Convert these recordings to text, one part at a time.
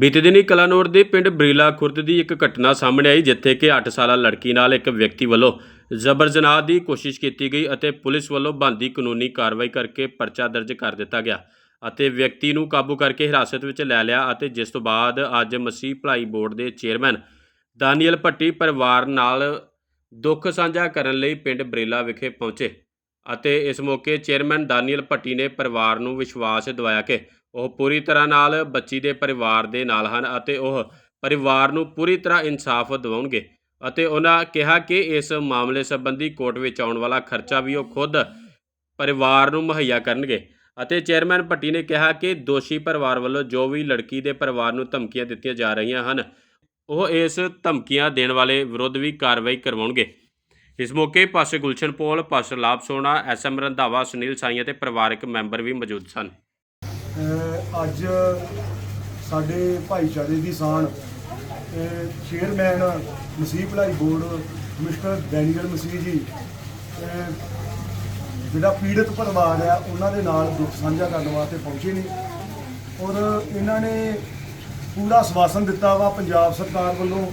ਬੀਤੇ ਦਿਨੀ ਕਲਾਨੌਰ ਦੇ ਪਿੰਡ ਬਰੀਲਾ ਖੁਰਦ ਦੀ ਇੱਕ ਘਟਨਾ ਸਾਹਮਣੇ ਆਈ, ਜਿੱਥੇ ਕਿ 8 ਸਾਲਾ ਲੜਕੀ ਨਾਲ ਇੱਕ ਵਿਅਕਤੀ ਵੱਲੋਂ ਜ਼ਬਰ ਜਨਾਹ ਦੀ ਕੋਸ਼ਿਸ਼ ਕੀਤੀ ਗਈ ਅਤੇ ਪੁਲਿਸ ਵੱਲੋਂ ਬੰਦੀ ਕਾਨੂੰਨੀ ਕਾਰਵਾਈ ਕਰਕੇ ਪਰਚਾ ਦਰਜ ਕਰ ਦਿੱਤਾ ਗਿਆ ਅਤੇ ਵਿਅਕਤੀ ਨੂੰ ਕਾਬੂ ਕਰਕੇ ਹਿਰਾਸਤ ਵਿੱਚ ਲੈ ਲਿਆ ਅਤੇ ਜਿਸ ਤੋਂ ਬਾਅਦ ਅੱਜ ਮਸੀਹ ਭਲਾਈ ਬੋਰਡ ਦੇ ਚੇਅਰਮੈਨ ਦਾਨੀਅਲ ਭੱਟੀ ਪਰਿਵਾਰ ਨਾਲ ਦੁੱਖ ਸਾਂਝਾ ਕਰਨ ਲਈ ਪਿੰਡ ਬਰੇਲਾ ਵਿਖੇ ਪਹੁੰਚੇ ਅਤੇ ਇਸ ਮੌਕੇ ਚੇਅਰਮੈਨ ਦਾਨੀਅਲ ਭੱਟੀ ਨੇ ਪਰਿਵਾਰ ਨੂੰ ਵਿਸ਼ਵਾਸ ਦਿਵਾਇਆ ਕਿ ਉਹ ਪੂਰੀ ਤਰ੍ਹਾਂ ਨਾਲ ਬੱਚੀ ਦੇ ਪਰਿਵਾਰ ਦੇ ਨਾਲ ਹਨ ਅਤੇ ਉਹ ਪਰਿਵਾਰ ਨੂੰ ਪੂਰੀ ਤਰ੍ਹਾਂ ਇਨਸਾਫ ਦਿਵਾਉਣਗੇ ਅਤੇ ਉਹਨਾਂ ਕਿਹਾ ਕਿ ਇਸ ਮਾਮਲੇ ਸੰਬੰਧੀ ਕੋਰਟ ਵਿੱਚ ਆਉਣ ਵਾਲਾ ਖਰਚਾ ਵੀ ਉਹ ਖੁਦ ਪਰਿਵਾਰ ਨੂੰ ਮੁਹੱਈਆ ਕਰਨਗੇ ਅਤੇ ਚੇਅਰਮੈਨ ਭੱਟੀ ਨੇ ਕਿਹਾ ਕਿ ਦੋਸ਼ੀ ਪਰਿਵਾਰ ਵੱਲੋਂ ਜੋ ਵੀ ਲੜਕੀ ਦੇ ਪਰਿਵਾਰ ਨੂੰ ਧਮਕੀਆਂ ਦਿੱਤੀਆਂ ਜਾ ਰਹੀਆਂ ਹਨ, ਉਹ ਇਸ ਧਮਕੀਆਂ ਦੇਣ ਵਾਲੇ ਵਿਰੁੱਧ ਵੀ ਕਾਰਵਾਈ ਕਰਵਾਉਣਗੇ। ਇਸ ਮੌਕੇ ਪਾਸੇ ਗੁਲਸ਼ਨ ਪੋਲ, ਪਾਸੇ ਲਾਭ ਸੋਨਾ ਐਸਐਮ ਰੰਧਾਵਾ, ਸੁਨੀਲ ਸਾਈਆਂ ਅਤੇ ਪਰਿਵਾਰਕ ਮੈਂਬਰ ਵੀ ਮੌਜੂਦ ਸਨ। ਅੱਜ ਸਾਡੇ ਭਾਈਚਾਰੇ ਦੀ ਸਾਨ ਚੇਅਰਮੈਨ ਮਸੀਹ ਭਲਾਈ ਬੋਰਡ ਮਿਸਟਰ ਡੈਨੀਅਲ ਮਸੀਹ ਜੀ ਜਿਹੜਾ ਪੀੜਤ ਪਰਿਵਾਰ ਹੈ, ਉਹਨਾਂ ਦੇ ਨਾਲ ਦੁੱਖ ਸਾਂਝਾ ਕਰਨ ਵਾਸਤੇ ਪਹੁੰਚੇ ਨੇ ਔਰ ਇਹਨਾਂ ਨੇ ਪੂਰਾ ਸਵਾਸਨ ਦਿੱਤਾ ਵਾ ਪੰਜਾਬ ਸਰਕਾਰ ਵੱਲੋਂ।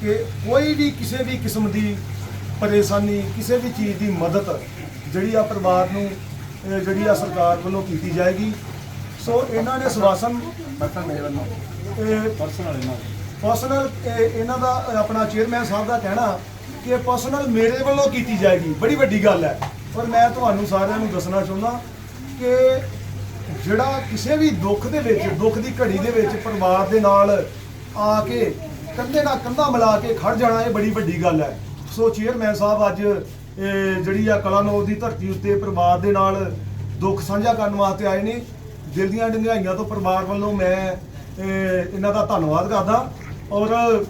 ਕਿ ਕੋਈ ਵੀ ਕਿਸੇ ਵੀ ਕਿਸਮ ਦੀ ਪਰੇਸ਼ਾਨੀ, ਕਿਸੇ ਵੀ ਚੀਜ਼ ਦੀ ਮਦਦ ਜਿਹੜੀ ਆ ਪਰਿਵਾਰ ਨੂੰ ਜਿਹੜੀ ਆ ਸਰਕਾਰ ਵੱਲੋਂ ਕੀਤੀ ਜਾਏਗੀ। ਸੋ ਇਹਨਾਂ ਨੇ ਸਵਾਸਨ ਪਰਸਨ ਮੇਰੇ ਵੱਲੋਂ। ਪਰਸਨਲ ਇਹਨਾਂ ਪਰਸਨਲ ਇਹਨਾਂ ਦਾ ਆਪਣਾ ਚੇਅਰਮੈਨ ਸਾਹਿਬ ਦਾ ਕਹਿਣਾ ਕਿ ਪਰਸਨਲ ਮੇਰੇ ਵੱਲੋਂ ਕੀਤੀ ਜਾਏਗੀ। ਬੜੀ ਵੱਡੀ ਗੱਲ ਹੈ। ਔਰ ਮੈਂ ਤੁਹਾਨੂੰ ਸਾਰਿਆਂ ਨੂੰ ਦੱਸਣਾ ਚਾਹੁੰਦਾ ਕਿ ਜਿਹੜਾ ਕਿਸੇ ਵੀ ਦੁੱਖ ਦੇ ਵਿੱਚ ਦੁੱਖ ਦੀ ਘੜੀ ਦੇ ਵਿੱਚ ਪਰਿਵਾਰ ਦੇ ਨਾਲ ਆ ਕੇ ਕੰਧੇ ਨਾਲ ਕੰਧਾ ਮਿਲਾ ਕੇ ਖੜ ਜਾਣਾ ਇਹ ਬੜੀ ਵੱਡੀ ਗੱਲ ਹੈ। ਸੋ ਚੇਅਰਮੈਨ ਸਾਹਿਬ ਅੱਜ ਜਿਹੜੀ ਆ ਕਲਾਨੌਰ ਦੀ ਧਰਤੀ ਉੱਤੇ ਪਰਿਵਾਰ ਦੇ ਨਾਲ ਦੁੱਖ ਸਾਂਝਾ ਕਰਨ ਵਾਸਤੇ ਆਏ ਨੇ, ਦਿਲ ਦੀਆਂ ਡੰਗਾਈਆਂ ਤੋਂ ਪਰਿਵਾਰ ਵੱਲੋਂ ਮੈਂ ਇਹਨਾਂ ਦਾ ਧੰਨਵਾਦ ਕਰਦਾ। ਔਰ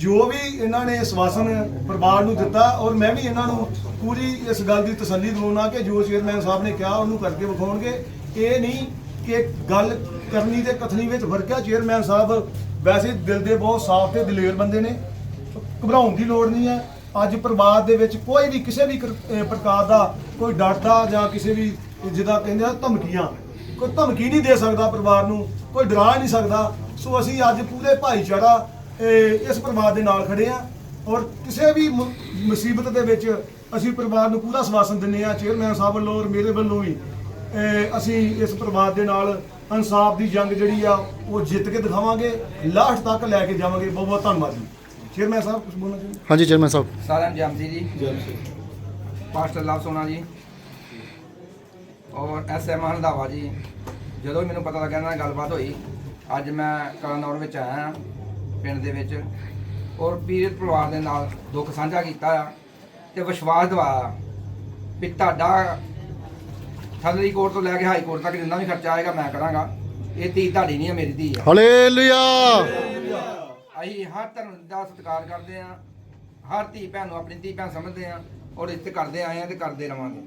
ਜੋ ਵੀ ਇਹਨਾਂ ਨੇ ਸਵਾਸਨ ਪਰਿਵਾਰ ਨੂੰ ਦਿੱਤਾ, ਔਰ ਮੈਂ ਵੀ ਇਹਨਾਂ ਨੂੰ ਪੂਰੀ ਇਸ ਗੱਲ ਦੀ ਤਸੱਲੀ ਦਿਵਾਉਣਾ ਕਿ ਜੋ ਚੇਅਰਮੈਨ ਸਾਹਿਬ ਨੇ ਕਿਹਾ, ਉਹਨੂੰ ਕਰਕੇ ਵਿਖਾਉਣਗੇ। ਇਹ ਨਹੀਂ ਕਿ ਗੱਲ ਕਰਨੀ ਤੇ ਕਥਨੀ ਵਿੱਚ ਫ਼ਰਕ ਹੈ ਚੇਅਰਮੈਨ ਸਾਹਿਬ ਵੈਸੇ ਦਿਲ ਦੇ ਬਹੁਤ ਸਾਫ਼ ਤੇ ਦਲੇਰ ਬੰਦੇ ਨੇ। ਘਬਰਾਉਣ ਦੀ ਲੋੜ ਨਹੀਂ ਹੈ। ਅੱਜ ਪਰਿਵਾਰ ਦੇ ਵਿੱਚ ਕੋਈ ਵੀ ਕਿਸੇ ਵੀ ਪ੍ਰਕਾਰ ਦਾ ਕੋਈ ਡਰ ਦਾ ਜਾਂ ਕਿਸੇ ਵੀ ਜਿਹਦਾ ਕਹਿੰਦੇ ਆ ਧਮਕੀਆਂ, ਕੋਈ ਧਮਕੀ ਨਹੀਂ ਦੇ ਸਕਦਾ ਪਰਿਵਾਰ ਨੂੰ, ਕੋਈ ਡਰਾ ਨਹੀਂ ਸਕਦਾ। ਸੋ ਅਸੀਂ ਅੱਜ ਪੂਰੇ ਭਾਈਚਾਰਾ ਇਸ ਪਰਿਵਾਰ ਦੇ ਨਾਲ ਖੜੇ ਆ ਔਰ ਕਿਸੇ ਵੀ ਮੁਸੀਬਤ ਦੇ ਵਿੱਚ ਅਸੀਂ ਪਰਿਵਾਰ ਨੂੰ ਪੂਰਾ ਸਵਾਸਨ ਦਿੰਦੇ ਆ। ਚੇਅਰਮੈਨ ਸਾਹਿਬ ਵੱਲੋਂ ਔਰ ਮੇਰੇ ਵੱਲੋਂ ਵੀ ਅਸੀਂ ਇਸ ਪਰਿਵਾਰ ਦੇ ਨਾਲ ਇਨਸਾਫ ਦੀ ਜੰਗ ਜਿਹੜੀ ਆ, ਉਹ ਜਿੱਤ ਕੇ ਦਿਖਾਵਾਂਗੇ, ਲਾਸਟ ਤੱਕ ਲੈ ਕੇ ਜਾਵਾਂਗੇ। ਬਹੁਤ ਬਹੁਤ ਧੰਨਵਾਦ ਜੀ। ਚੇਅਰਮੈਨ ਸਾਹਿਬ ਕੁਝ ਬੋਲਣਾ ਚਾਹੁੰਦੇ ਹਾਂਜੀ ਚੇਅਰਮੈਨ ਸਾਹਿਬ। ਸਾਰਿਆਂ ਨੂੰ ਜੈਮਸੀ ਜੀ। ਪਾਸਟਰ ਲਵ ਸੋਨਾ ਜੀ। ਔਰ ਐਸਐਮ ਹੰਦਾਵਾ ਜੀ ਜਦੋਂ ਮੈਨੂੰ ਪਤਾ ਲੱਗਾ ਇਹਨਾਂ ਨਾਲ ਗੱਲਬਾਤ ਹੋਈ ਅੱਜ ਮੈਂ ਕਲਾਨੌਰ ਵਿੱਚ ਆਇਆ ਹਾਂ, ਪਿੰਡ ਦੇ ਵਿੱਚ ਔਰ ਪੀੜਤ ਪਰਿਵਾਰ ਦੇ ਨਾਲ ਦੁੱਖ ਸਾਂਝਾ ਕੀਤਾ ਆ ਤੇ ਵਿਸ਼ਵਾਸ ਦਿਵਾਇਆ ਵੀ ਤੁਹਾਡਾ ਥੱਲੜੀ ਕੋਰਟ ਤੋਂ ਲੈ ਕੇ ਹਾਈ ਕੋਰਟ ਤੱਕ ਜਿੰਨਾ ਵੀ ਖਰਚਾ ਆਏਗਾ ਮੈਂ ਕਰਾਂਗਾ। ਇਹ ਧੀ ਤੁਹਾਡੀ ਨਹੀਂ ਹੈ ਮੇਰੀ ਧੀ ਆ ਹਾਲੇਲੂਇਆ ਅਸੀਂ ਹਰ ਧਰਮ ਦਾ ਸਤਿਕਾਰ ਕਰਦੇ ਹਾਂ, ਹਰ ਧੀ ਭੈਣ ਨੂੰ ਆਪਣੀ ਧੀ ਭੈਣ ਸਮਝਦੇ ਹਾਂ ਔਰ ਇੱਥੇ ਕਰਦੇ ਆਏ ਹਾਂ ਤੇ ਕਰਦੇ ਰਵਾਂਗੇ।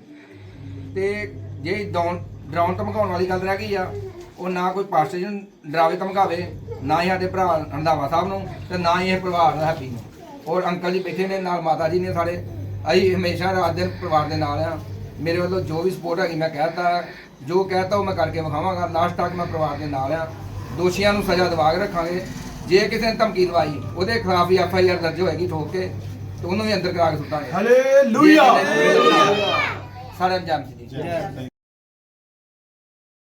ਤੇ ਜੇ ਡਾਉਨ ਡਰਾਉਣ ਧਮਕਾਉਣ ਵਾਲੀ ਗੱਲ ਰਹਿ ਗਈ ਆ, ਉਹ ਨਾ ਕੋਈ ਪਾਸਟਰ ਜੀ ਨੂੰ ਡਰਾਵੇ, ਧਮਕਾਵੇ, ਨਾ ਹੀ ਸਾਡੇ ਭਰਾ ਰੰਧਾਵਾ ਸਾਹਿਬ ਨੂੰ ਤੇ ਨਾ ਹੀ ਇਹ ਪਰਿਵਾਰ ਦਾ ਹੈਪੀ ਨੂੰ। ਔਰ ਅੰਕਲ ਜੀ ਬੈਠੇ ਨੇ ਨਾਲ, ਮਾਤਾ ਜੀ ਨੇ ਸਾਡੇ, ਅਸੀਂ ਹਮੇਸ਼ਾ ਰਾਤ ਦਿਨ ਪਰਿਵਾਰ ਦੇ ਨਾਲ ਆ ਮੇਰੇ ਵੱਲੋਂ ਜੋ ਵੀ ਸਪੋਰਟ ਹੈਗੀ ਮੈਂ ਕਹਿਤਾ ਜੋ ਕਹਿਤਾ ਉਹ ਮੈਂ ਕਰਕੇ ਵਿਖਾਵਾਂਗਾ। ਲਾਸਟ ਤੱਕ ਮੈਂ ਪਰਿਵਾਰ ਦੇ ਨਾਲ ਆ ਦੋਸ਼ੀਆਂ ਨੂੰ ਸਜ਼ਾ ਦਿਵਾ ਕੇ ਰੱਖਾਂਗੇ। ਜੇ ਕਿਸੇ ਨੇ ਧਮਕੀ ਦਵਾਈ ਉਹਦੇ ਖਿਲਾਫ ਵੀ ਐਫ ਆਈ ਆਰ ਦਰਜ ਹੋਏਗੀ ਠੋਕ ਕੇ ਤੇ ਉਹਨੂੰ ਵੀ ਅੰਦਰ ਕਰਾ ਕੇ ਸੁੱਟਾਂਗੇ। ਹਾਲੇਲੂਇਆ ਨੂੰ ਜਾਣ ਜੀ।